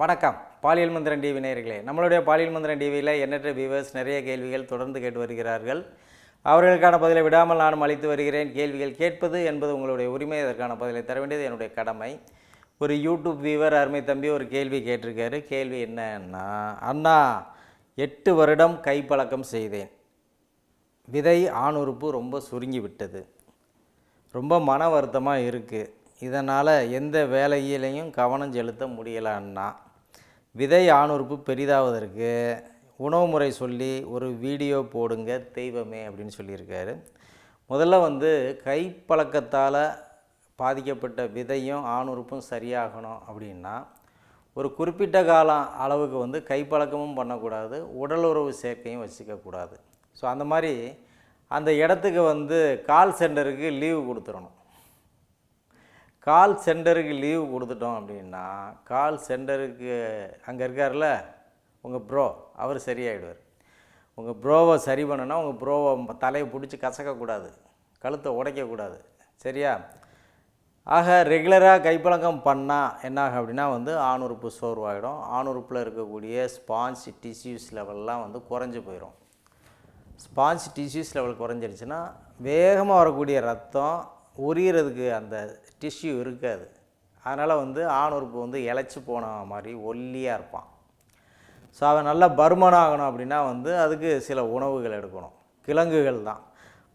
வணக்கம். பாலியல் மந்திரன் டிவி நேயர்களே நம்மளுடைய பாலியல் மந்திரன் டிவியில் எண்ணற்ற வியூவர்ஸ் நிறைய கேள்விகள் தொடர்ந்து கேட்டு வருகிறார்கள். அவர்களுக்கான பதிலை விடாமல் நானும் அளித்து வருகிறேன். கேள்விகள் கேட்பது என்பது உங்களுடைய உரிமை. அதற்கான பதிலை தர வேண்டியது என்னுடைய கடமை. ஒரு யூடியூப் வியூவர் அருமை தம்பி ஒரு கேள்வி கேட்டிருக்காரு. கேள்வி என்னன்னா அண்ணா எட்டு வருடம் கைப்பழக்கம் செய்தேன். விதை ஆணுறுப்பு ரொம்ப சுருங்கி விட்டது. ரொம்ப மன வருத்தமாக இருக்குது இதனால் எந்த வேலையிலையும் கவனம் செலுத்த முடியலன்னா விதை ஆணுறுப்பு பெரிதாவதற்கு உணவு முறை சொல்லி ஒரு வீடியோ போடுங்க தெய்வமே அப்படின்னு சொல்லியிருக்காரு. முதல்ல வந்து கைப்பழக்கத்தால் பாதிக்கப்பட்ட விதையும் ஆணுறுப்பும் சரியாகணும் அப்படின்னா ஒரு குறிப்பிட்ட காலம் அளவுக்கு வந்து கைப்பழக்கமும் பண்ணக்கூடாது உடல் உறவு சேர்க்கையும் வச்சுக்கக்கூடாது. ஸோ அந்த மாதிரி அந்த இடத்துக்கு வந்து கால் சென்டருக்கு லீவு கொடுத்துடணும். கால் சென்டருக்கு லீவு கொடுத்துட்டோம் அப்படின்னா கால் சென்டருக்கு அங்கே இருக்கார்ல உங்கள் ப்ரோ அவர் சரியாயிடுவார். உங்கள் ப்ரோவை சரி பண்ணனா உங்கள் ப்ரோவை தலையை பிடிச்சி கசக்கக்கூடாது கழுத்தை உடைக்கக்கூடாது சரியா? ஆக ரெகுலராக கைப்பழக்கம் பண்ணால் என்ன ஆகும் அப்படின்னா வந்து ஆணுறுப்பு சோர்வாகிடும் ஆணுறுப்பில் இருக்கக்கூடிய ஸ்பான்ஸ் டிஷ்யூஸ் லெவல்லாம் வந்து குறைஞ்சி போயிடும் ஸ்பான்ஸ் டிஷ்யூஸ் லெவல் குறைஞ்சிருச்சுன்னா வேகமாக வரக்கூடிய ரத்தம் உரியறதுக்கு அந்த டிஷ்யூ இருக்காது. அதனால் வந்து ஆணுறுப்பு வந்து இழைச்சி போன மாதிரி ஒல்லியாக இருப்பான். ஸோ அவன் நல்லா பருமன் ஆகணும் அப்படின்னா வந்து அதுக்கு சில உணவுகள் எடுக்கணும். கிழங்குகள் தான்.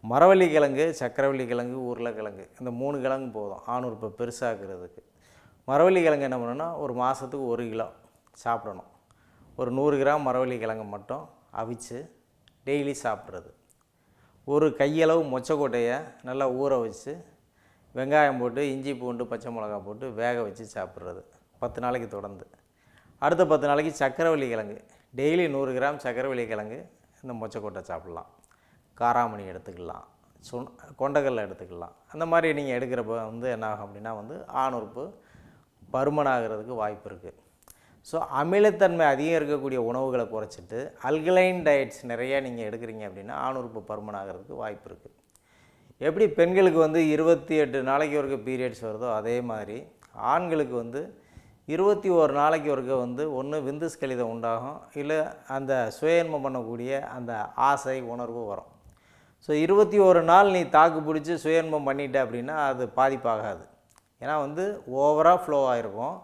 மரவள்ளி கிழங்கு சக்கரவள்ளி கிழங்கு உருளைக்கிழங்கு. இந்த மூணு கிழங்கு போதும் ஆணுறுப்பை பெருசாக்குறதுக்கு. மரவள்ளி கிழங்கு என்ன பண்ணணும்னா ஒரு மாதத்துக்கு ஒரு கிலோ சாப்பிடணும். ஒரு நூறு கிராம் மரவள்ளி கிழங்கு மட்டும் அவிச்சு டெய்லி சாப்பிட்றது. ஒரு கையளவு மொச்சக்கொட்டையை நல்லா ஊற வச்சு வெங்காயம் போட்டு இஞ்சி பூண்டு பச்சை மிளகா போட்டு வேக வச்சு சாப்பிட்றது. பத்து நாளைக்கு தொடர்ந்து. அடுத்த பத்து நாளைக்கு சக்கரவள்ளி கிழங்கு. டெய்லி நூறு கிராம் சக்கரவள்ளி கிழங்கு இந்த மொச்சக்கொட்டை சாப்பிட்லாம். காராமணி எடுத்துக்கலாம். சுண் கொண்டகல்ல எடுத்துக்கலாம். அந்த மாதிரி நீங்கள் எடுக்கிறப்ப வந்து என்ன ஆகும் அப்படின்னா வந்து ஆணுறுப்பு பருமனாகிறதுக்கு வாய்ப்பு இருக்குது ஸோ அமிலத்தன்மை அதிகம் இருக்கக்கூடிய உணவுகளை குறைச்சிட்டு அல்கலைன் டயட்ஸ் நிறையா நீங்கள் எடுக்கிறீங்க அப்படின்னா ஆணுறுப்பு பருமனாகிறதுக்கு வாய்ப்பு இருக்குது எப்படி பெண்களுக்கு வந்து இருபத்தி எட்டு நாளைக்கு ஒருக்க பீரியட்ஸ் வருதோ அதே மாதிரி ஆண்களுக்கு வந்து இருபத்தி ஒரு நாளைக்கு ஒருக்க வந்து ஒன்று விந்து ஸ்கலிதம் உண்டாகும். இல்லை அந்த சுயன்மம் பண்ணக்கூடிய அந்த ஆசை உணர்வு வரும். ஸோ இருபத்தி ஒரு நாள் நீ தாக்கு பிடிச்சி சுயன்மம் பண்ணிட்ட அப்படின்னா அது பாதிப்பாகாது. ஏன்னா வந்து ஓவராக ஃப்ளோ ஆகிருக்கும்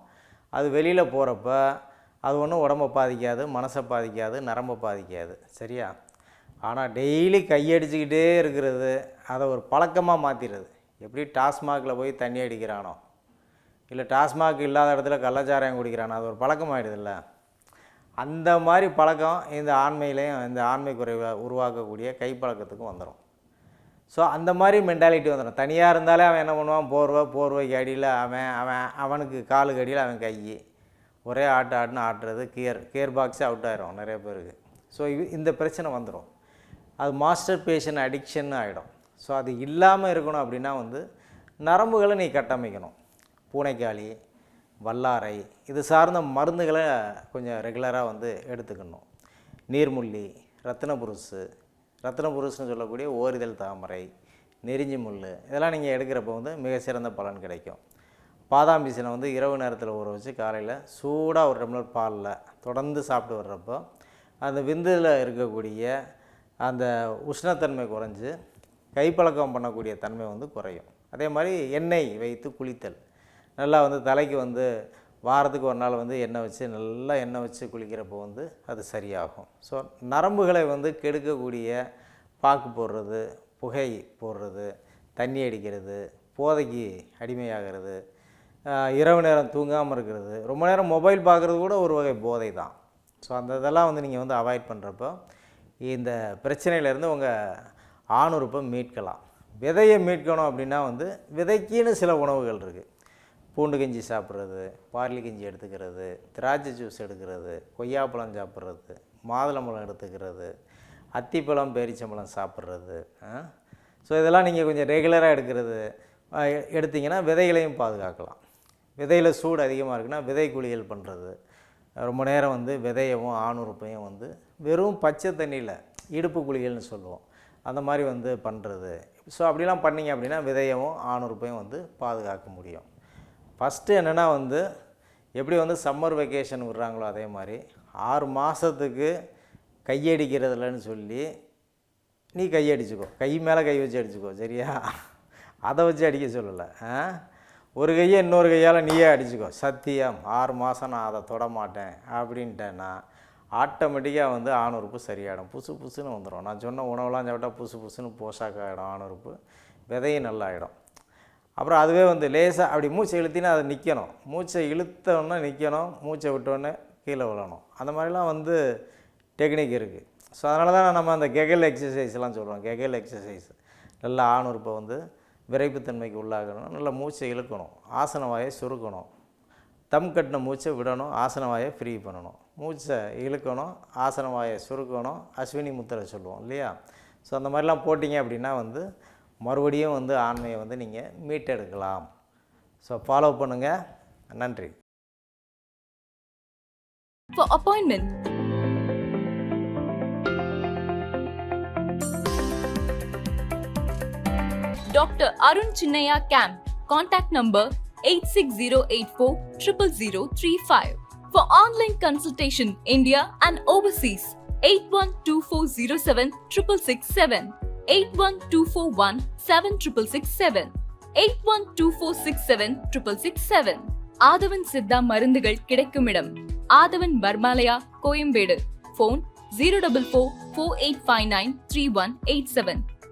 அது வெளியில் போகிறப்ப அது ஒன்றும் உடம்பை பாதிக்காது மனசை பாதிக்காது நரம்பை பாதிக்காது. சரியா? ஆனால் டெய்லி கையடிச்சுக்கிட்டே இருக்கிறது அதை ஒரு பழக்கமாக மாற்றிடுறது எப்படி டாஸ்மாகில் போய் தண்ணி அடிக்கிறானோ? இல்லை டாஸ்மாக் இல்லாத இடத்துல கள்ளச்சாராயம் குடிக்கிறானோ? அது ஒரு பழக்கம் ஆகிடுதுல்ல அந்த மாதிரி பழக்கம் இந்த ஆண்மையிலையும் இந்த ஆண்மை குறைவை உருவாக்கக்கூடிய கைப்பழக்கத்துக்கும் வந்துடும் ஸோ அந்த மாதிரி மென்டாலிட்டி வந்துடும் தனியாக இருந்தாலே அவன் என்ன பண்ணுவான்? போர்வை போர்வைக்கு அடியில் அவன் அவன் அவனுக்கு காலுக்கு அடியில் அவன் கை. ஒரே ஆட்டு ஆட்டுன்னு ஆட்டுறது கியர் கியர் பாக்ஸே அவுட் ஆயிரும் நிறைய பேருக்கு. ஸோ இது இந்த பிரச்சனை வந்துடும் அது மாஸ்டர் பேஷன் அடிக்ஷன் ஆகிடும் ஸோ அது இல்லாமல் இருக்கணும் அப்படின்னா வந்து நரம்புகளை நீ கட்டமைக்கணும். பூனைக்காளி வல்லாரை இது சார்ந்த மருந்துகளை கொஞ்சம் ரெகுலராக வந்து எடுத்துக்கணும். நீர்முள்ளி ரத்தினபுருசு ரத்தினபுருஷ்னு சொல்லக்கூடிய ஓரிதழ் தாமரை நெறிஞ்சி முள் இதெல்லாம் நீங்கள் எடுக்கிறப்போ வந்து மிக சிறந்த பலன் கிடைக்கும். பாதாம் பீசனை வந்து இரவு நேரத்தில் ஊற வச்சு காலையில் சூடாக ஒரு டம்ளர் பாலில் தொடர்ந்து சாப்பிட்டு வர்றப்போ அந்த விந்தில் இருக்கக்கூடிய அந்த உஷ்ணத்தன்மை குறைஞ்சு கைப்பழக்கம் பண்ணக்கூடிய தன்மை வந்து குறையும். அதே மாதிரி எண்ணெய் வைத்து குளித்தல். நல்லா வந்து தலைக்கு வந்து வாரத்துக்கு ஒரு நாள் வந்து எண்ணெய் வச்சு நல்லா எண்ணெய் வச்சு குளிக்கிறப்போ வந்து அது சரியாகும். ஸோ நரம்புகளை வந்து கெடுக்கக்கூடிய பாக்கு போடுறது புகை போடுறது தண்ணி அடிக்கிறது போதைக்கு அடிமையாகிறது இரவு நேரம் தூங்காமல் இருக்கிறது. ரொம்ப நேரம் மொபைல் பார்க்குறது கூட ஒரு வகை போதை தான். ஸோ அந்த இதெல்லாம் வந்து நீங்கள் வந்து அவாய்ட் பண்ணுறப்போ இந்த பிரச்சனையிலேருந்து உங்கள் ஆணுறுப்பை மீட்கலாம். விதையை மீட்கணும் அப்படின்னா வந்து விதைக்கின்னு சில உணவுகள் இருக்குது பூண்டு கஞ்சி சாப்பிட்றது பார்லி கஞ்சி எடுத்துக்கிறது திராட்சை ஜூஸ் எடுக்கிறது கொய்யாப்பழம் சாப்பிட்றது மாதுளம்பழம் எடுத்துக்கிறது அத்திப்பழம் பேரிச்சம்பழம் சாப்பிட்றது ஸோ இதெல்லாம் நீங்கள் கொஞ்சம் ரெகுலராக எடுக்கிறது எடுத்திங்கன்னா விதைகளையும் பாதுகாக்கலாம். விதையில் சூடு அதிகமாக இருக்குன்னா விதை குளியல் பண்ணுறது ரொம்ப நேரம் வந்து விதையவும் ஆணுறுப்பையும் வந்து வெறும் பச்சை தண்ணியில் இடுப்பு குளிகள்னு சொல்லுவோம். அந்த மாதிரி வந்து பண்ணுறது ஸோ அப்படிலாம் பண்ணிங்க அப்படின்னா விதையவும் ஆணுறுப்பையும் வந்து பாதுகாக்க முடியும். ஃபஸ்ட்டு என்னென்னா வந்து எப்படி வந்து சம்மர் வெக்கேஷன் விடுறாங்களோ அதே மாதிரி ஆறு மாதத்துக்கு கையடிக்கிறதுலன்னு சொல்லி நீ கையடிச்சுக்கோ கை மேலே கை வச்சு அடிச்சுக்கோ சரியா? அதை வச்சு அடிக்க சொல்லலை. ஆ? ஒரு கையை இன்னொரு கையால் நீயே அடிச்சுக்கோ. சத்தியம் ஆறு மாதம் நான் அதை தொட மாட்டேன் அப்படின்ட்டேன்னா ஆட்டோமேட்டிக்காக வந்து ஆணுறுப்பு சரியாயிடும். புசு புசுன்னு வந்துடும் நான் சொன்ன உணவுலாம் சாப்பிட்டா புசு புசுன்னு போஷாக்காகிடும் ஆணுறுப்பு. விதையும் நல்லாயிடும். அப்புறம் அதுவே வந்து லேசாக அப்படி மூச்சை இழுத்தினா அது நிற்கணும் மூச்சை இழுத்தோன்னே நிற்கணும் மூச்சை விட்டோன்னே கீழே விழணும். அந்த மாதிரிலாம் வந்து டெக்னிக் இருக்குது ஸோ அதனால தான் நம்ம அந்த கெகல் எக்ஸசைஸ்லாம் சொல்கிறோம் கெகல் எக்ஸசைஸ் நல்லா ஆணுறுப்பை வந்து விரைப்புத்தன்மைக்கு உள்ளாகணும். நல்லா மூச்சை இழுக்கணும். ஆசன வாயை சுருக்கணும். தம் கட்டின மூச்சை விடணும். ஆசன வாயை ஃப்ரீ பண்ணணும். மூச்சை இழுக்கணும். ஆசன வாயை சுருக்கணும். அஸ்வினி முத்திரை சொல்லுவோம் இல்லையா? ஸோ அந்த மாதிரிலாம் போட்டிங்க அப்படின்னா வந்து மறுபடியும் வந்து ஆண்மையை வந்து நீங்கள் மீட்டெடுக்கலாம். ஸோ ஃபாலோ பண்ணுங்கள் நன்றி. For appointment, Dr. Arun Chinnaya Camp. Contact number 86084 00035. For online consultation, India and overseas, 812407 667, 81241 7667, 812467 667. ஆதவன் சித்தா மருந்துகள் கிடைக்கும் இடம் Aadhavan Pharmalaya Koyambedu phone zero double four four eight five nine three one eight seven